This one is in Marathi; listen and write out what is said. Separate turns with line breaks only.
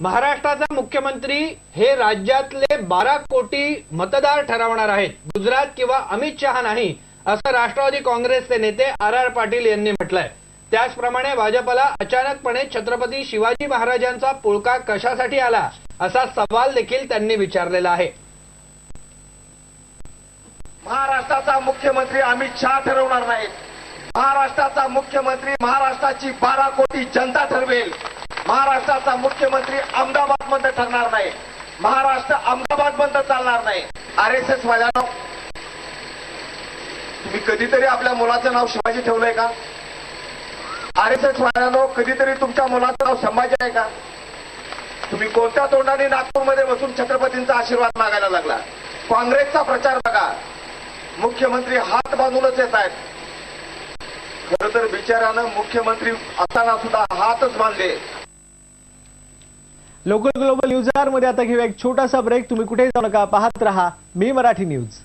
महाराष्ट्राचा मुख्यमंत्री हे राज्यातले बारा कोटी मतदार ठरवणार आहेत. गुजरात किंवा अमित शहा नाही असं राष्ट्रवादी काँग्रेसचे नेते आर आर पाटील यांनी म्हटलंय. त्याचप्रमाणे भाजपला अचानकपणे छत्रपती शिवाजी महाराजांचा पुळका कशासाठी आला असा सवाल देखील त्यांनी विचारलेला आहे.
महाराष्ट्राचा मुख्यमंत्री अमित शहा ठरवणार नाहीत. महाराष्ट्राचा मुख्यमंत्री महाराष्ट्राची बारा कोटी जनता ठरवेल. महाराष्ट्राचा मुख्यमंत्री अहमदाबादमध्ये ठरणार नाही. महाराष्ट्र अहमदाबादमध्ये चालणार नाही. आर एस एस वाल्यानं तुम्ही कधीतरी आपल्या मुलाचं नाव शिवाजी ठेवलंय का? आर एस एस वाल्यानो कधीतरी तुमच्या मुलाचं नाव संभाजी आहे का? तुम्ही कोणत्या तोंडाने नागपूरमध्ये बसून छत्रपतींचा आशीर्वाद मागायला लागला? काँग्रेसचा प्रचार बघा. मुख्यमंत्री हात बांधूनच येत आहेत. खर तर बिचारानं मुख्यमंत्री असताना सुद्धा हातच बांधले.
लोकल ग्लोबल न्यूजमध्ये आता घेऊया एक छोटासा ब्रेक. तुम्ही कुठेही जाऊ नका पाहत रहा मी मराठी न्यूज.